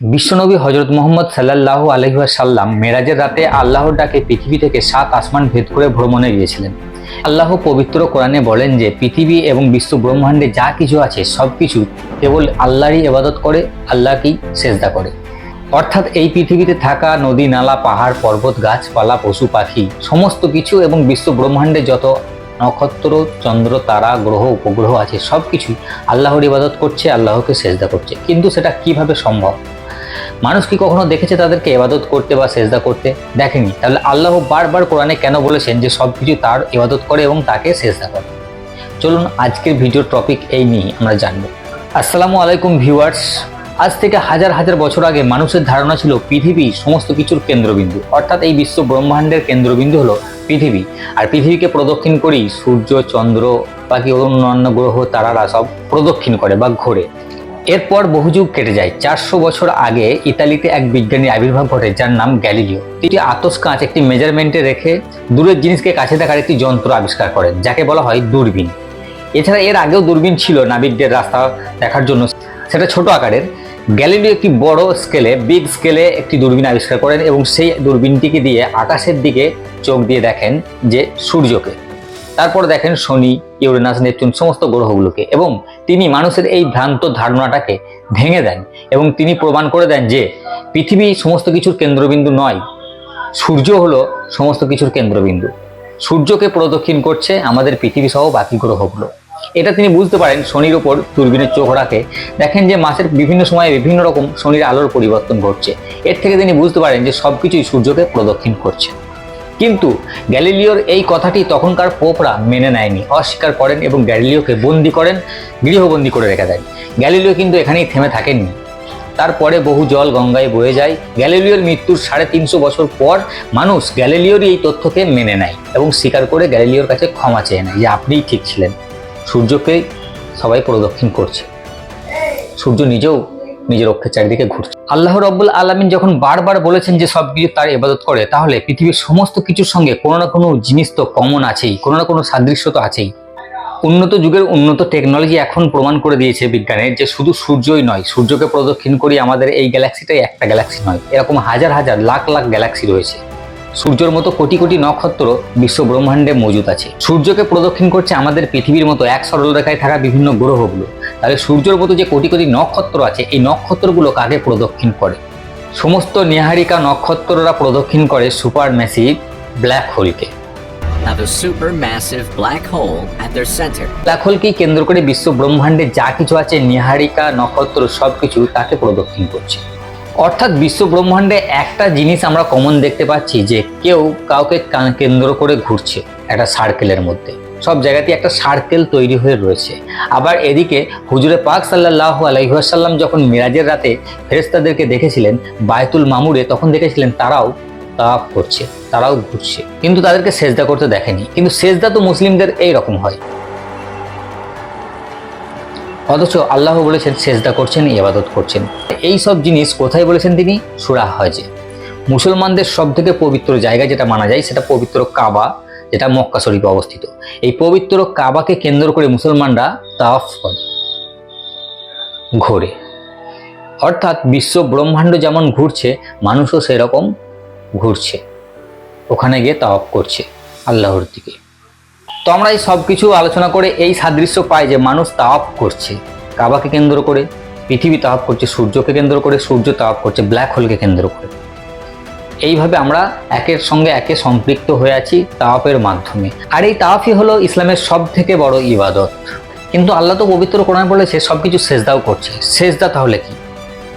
বিশ্বনবী হজরত মোহাম্মদ সাল্লাহ আলহিহাসাল্লাম মেরাজের রাতে আল্লাহর ডাকে পৃথিবী থেকে সাত আসমান ভেদ করে ভ্রমণে গিয়েছিলেন। আল্লাহ পবিত্র কোরআনে বলেন যে, পৃথিবী এবং বিশ্ব ব্রহ্মাণ্ডে যা কিছু আছে, সব কিছু কেবল আল্লাহরই এবাদত করে, আল্লাহকেই সেজদা করে। অর্থাৎ এই পৃথিবীতে থাকা নদী, নালা, পাহাড়, পর্বত, গাছপালা, পশু, পাখি, সমস্ত কিছু এবং বিশ্ব ব্রহ্মাণ্ডে যত নক্ষত্র, চন্দ্র, তারা, গ্রহ, উপগ্রহ আছে, সব কিছুই আল্লাহর ইবাদত করছে, আল্লাহকে সেজদা করছে। কিন্তু সেটা কীভাবে সম্ভব? মানুষ কি কখনো দেখেছে তাদেরকে এবাদত করতে বা সেজদা করতে? দেখেনি। তাহলে আল্লাহ বারবার কোরআনে কেন বলেছেন যে সব কিছু তার এবাদত করে এবং তাকে সেজদা করে? চলুন আজকের ভিডিও টপিক এই নিয়ে আমরা জানব। আসসালামু আলাইকুম ভিউয়ার্স। আজ থেকে হাজার হাজার বছর আগে মানুষের ধারণা ছিল পৃথিবী সমস্ত কিছুর কেন্দ্রবিন্দু। অর্থাৎ এই বিশ্ব ব্রহ্মাণ্ডের কেন্দ্রবিন্দু হলো পৃথিবী। আর পৃথিবীকে প্রদক্ষিণ করেই সূর্য, চন্দ্র, বাকি অন্যান্য গ্রহ, তারারা সব প্রদক্ষিণ করে বা ঘোরে। এরপর বহু যুগ কেটে যায়। চারশো বছর আগে ইতালিতে এক বিজ্ঞানীর আবির্ভাব ঘটে, যার নাম গ্যালিলিও। তিনি আতস কাঁচ একটি মেজারমেন্টে রেখে দূরের জিনিসকে কাছে দেখার একটি যন্ত্র আবিষ্কার করেন যাকে বলা হয় দূরবীন। এছাড়া এর আগেও দূরবীন ছিল নাবিকদের রাস্তা দেখার জন্য। সেটা ছোট আকারের। গ্যালিলিও একটি বড় স্কেলে, বিগ স্কেলে একটি দূরবীন আবিষ্কার করেন এবং সেই দূরবীনটিকে দিয়ে আকাশের দিকে চোখ দিয়ে দেখেন যে সূর্যকে। তারপর দেখেন শনি, ইউরেনাস, নেপচুন সমস্ত গ্রহগুলোকে এবং তিনি মানুষের এই ভ্রান্ত ধারণাটাকে ভেঙে দেন এবং তিনি প্রমাণ করে দেন যে পৃথিবী সমস্ত কিছুর কেন্দ্রবিন্দু নয়, সূর্য হলো সমস্ত কিছুর কেন্দ্রবিন্দু। সূর্যকে প্রদক্ষিণ করছে আমাদের পৃথিবী সহ বাকি গ্রহগুলো। এটা তিনি বুঝতে পারেন শনির ওপর দূরবীনের চোখ রাখে দেখেন যে মাসের বিভিন্ন সময়ে বিভিন্ন রকম শনির আলোর পরিবর্তন ঘটছে। এর থেকে তিনি বুঝতে পারেন যে সবকিছুই সূর্যকে প্রদক্ষিণ করছে। কিন্তু গ্যালিলিওর এই কথাটি তখনকার পোপরা মেনে নেয়নি, অস্বীকার করেন এবং গ্যালিলিওকে বন্দি করেন, গৃহবন্দী করে রেখে দেন। গ্যালিলিও কিন্তু এখানেই থেমে থাকেননি। তারপরে বহু জল গঙ্গায় বয়ে যায়। গ্যালিলিওর মৃত্যুর সাড়ে তিনশো বছর পর মানুষ গ্যালিলিওর এই তথ্যকে মেনে নেয় এবং স্বীকার করে গ্যালিলিওর কাছে ক্ষমা চেয়ে নেয়। যে আপনিই ঠিক ছিলেন। সূর্যকে সবাই প্রদক্ষিণ করছে। সূর্য নিজেও নিজের অক্ষের চারিদিকে ঘুরছে। আল্লাহ রব্বুল আলমিন যখন বারবার বলেছেন যে সব কিছু তার ইবাদত করে, তাহলে পৃথিবীর সমস্ত কিছুর সঙ্গে কোনো না কোনো জিনিস তো কমন আছেই, কোনো না কোনো সাদৃশ্য তো আছেই। উন্নত যুগের উন্নত টেকনোলজি এখন প্রমাণ করে দিয়েছে বিজ্ঞানের যে শুধু সূর্যই নয়, সূর্যকে প্রদক্ষিণ করি আমাদের এই গ্যালাক্সিটাই একটা গ্যালাক্সি নয়, এরকম হাজার হাজার লাখ লাখ গ্যালাক্সি রয়েছে। সূর্যের মতো কোটি কোটি নক্ষত্র বিশ্ব ব্রহ্মাণ্ডে মজুদ আছে। সূর্যকে প্রদক্ষিণ করছে আমাদের পৃথিবীর মতো এক সরলরেখায় থাকা বিভিন্ন গ্রহগুলো। তাহলে সূর্যের মতো যে কোটি কোটি নক্ষত্র আছে এই নক্ষত্রগুলো কাকে প্রদক্ষিণ করে। সমস্ত নেহারিকা নক্ষত্ররা প্রদক্ষিণ করে সুপার ম্যাসিভ ব্ল্যাক হোলকে. ব্ল্যাক হোলকেই কেন্দ্র করে বিশ্ব ব্রহ্মাণ্ডে যা কিছু আছে নিহারিকা নক্ষত্র সবকিছু তাকে প্রদক্ষিণ করছে। অর্থাৎ বিশ্ব ব্রহ্মাণ্ডে একটা জিনিস আমরা কমন দেখতে পাচ্ছি যে কেউ কাউকে কেন্দ্র করে ঘুরছে একটা সার্কেলের মধ্যে। সব জায়গাতেই একটা সার্কেল তৈরি হয়ে রয়েছে। আবার এদিকে হুজুরে পাক সাল্লাহ আলাইসাল্লাম যখন মিরাজের রাতে ফেরেস্তাদেরকে দেখেছিলেন বায়তুল মামুরে, তখন দেখেছিলেন তারাও তাওয়াফ করছে, তারাও ঘুরছে। কিন্তু তাদেরকে সেজদা করতে দেখেনি। কিন্তু সেজদা তো মুসলিমদের এই রকম হয়। অথচ আল্লাহ বলেছেন, সেজদা করছেন, ইবাদত করছেন। এই সব জিনিস কোথায় বলেছেন তিনি? সুরা হজে। মুসলমানদের সব থেকে পবিত্র জায়গা যেটা মানা যায়, সেটা পবিত্র কাবা যেটা মক্কা শরীফে অবস্থিত। এই পবিত্র কাবাকে কেন্দ্র করে মুসলমানরা তাওয়াফ করে। ঘোরে। অর্থাৎ বিশ্ব ব্রহ্মাণ্ড যেমন ঘুরছে, মানুষও সেরকম ঘুরছে। ওখানে গিয়ে তাওয়াফ করছে আল্লাহর দিকে। তো আমরা এই সব কিছু আলোচনা করে এই সাদৃশ্য পাই যে মানুষ তাওয়াফ করছে। কাবাকে কেন্দ্র করে, পৃথিবী তাওয়াফ করছে, সূর্যকে কেন্দ্র করে, সূর্য তাওয়াফ করছে ব্ল্যাক হোলকে কেন্দ্র করে। এইভাবে আমরা একের সঙ্গে একে সম্পৃক্ত হয়ে আছি তাওয়াফের মাধ্যমে। আর এই তাওয়াফই হলো ইসলামের সব থেকে বড় ইবাদত। কিন্তু আল্লাহ তো পবিত্র কোরআন বলেছে সব কিছু সেজদাও করছে। সেজদা তাহলে কি?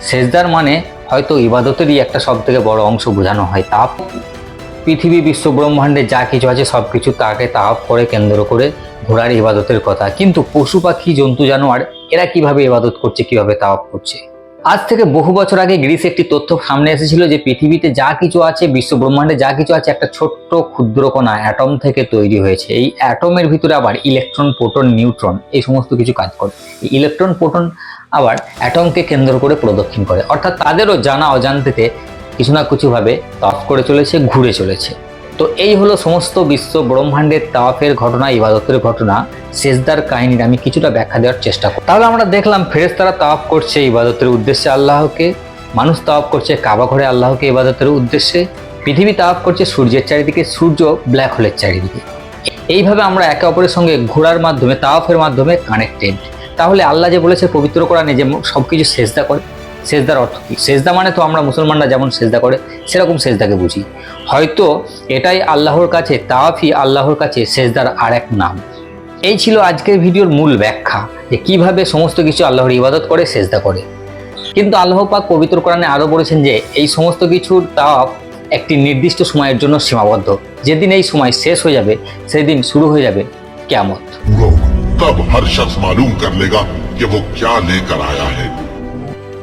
সেজদার মানে হয়তো ইবাদতেরই একটা সব থেকে বড় অংশ বোঝানো হয় তাপ পৃথিবী, বিশ্ব ব্রহ্মাণ্ডে যা কিছু আছে সব কিছু তাকে তাপ করে কেন্দ্র করে ঘোড়ার ইবাদতের কথা। কিন্তু পশু পাখি, জন্তু, জানোয়ার, এরা কীভাবে ইবাদত করছে, কীভাবে তাওয়াপ করছে? আজ থেকে বহু বছর আগে গ্রিসে একটি তথ্য সামনে এসেছিল যে পৃথিবীতে যা কিছু আছে, বিশ্ব ব্রহ্মাণ্ডে যা কিছু আছে, একটা ছোট্ট ক্ষুদ্র কণা অ্যাটম থেকে তৈরি হয়েছে। এই অ্যাটমের ভিতরে আবার ইলেকট্রন প্রোটন নিউট্রন এই সমস্ত কিছু কাজ করে। ইলেকট্রন প্রোটন আবার অ্যাটমকে কেন্দ্র করে প্রদক্ষিণ করে। অর্থাৎ তাদেরও জানা অজান্তেতে কিছু না কিছুভাবে তাফ করে চলেছে, ঘুরে চলেছে। তো এই হলো সমস্ত বিশ্ব ব্রহ্মাণ্ডের তাওয়াফের ঘটনা, ইবাদতের ঘটনা। সেজদার কাহিনীর আমি কিছুটা ব্যাখ্যা দেওয়ার চেষ্টা করি তাহলে আমরা দেখলাম ফেরেজ তারা তাওয়াফ করছে ইবাদতের উদ্দেশ্যে আল্লাহকে, মানুষ তাওয়াফ করছে কাবা ঘরে আল্লাহকে ইবাদতের উদ্দেশ্যে, পৃথিবী তাওয়াফ করছে সূর্যের চারিদিকে, সূর্য ব্ল্যাক হোলের চারিদিকে। এইভাবে আমরা একে অপরের সঙ্গে ঘোরার মাধ্যমে, তাওয়াফের মাধ্যমে কানেক্টেড তাহলে আল্লাহ যে বলেছে পবিত্র করা কোরআনে যে সব কিছু সেজদা করে সেজদার অর্থ কী সেজদা মানে তো আমরা মুসলমানরা যেমন সেজদা করে সেরকম সেজদাকে বুঝি হয়তো এটাই আল্লাহর কাছে তাওয়াফই আল্লাহর কাছে সেজদার আর এক নাম এই ছিল আজকের ভিডিওর মূল ব্যাখ্যা যে কিভাবে সমস্ত কিছু আল্লাহর ইবাদত করে সেজদা করে কিন্তু আল্লাহ পাক পবিত্র কোরআনে আরও বলেছেন যে এই সমস্ত কিছুর তাওয়াফ একটি নির্দিষ্ট সময়ের জন্য সীমাবদ্ধ যেদিন এই সময় শেষ হয়ে যাবে সেদিন শুরু হয়ে যাবে কেমত लोग तब हर शख्स मालूम कर लेगा कि वो क्या लेकर आया है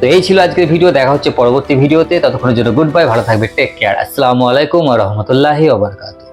তো এই ছিল আজকের ভিডিও দেখা হচ্ছে পরবর্তী ভিডিওতে ততক্ষণের জন্য গুড বাই ভালো থাকবে টেক কেয়ার আসসালামু আলাইকুম রহমতুল্লাহি ওবরকাত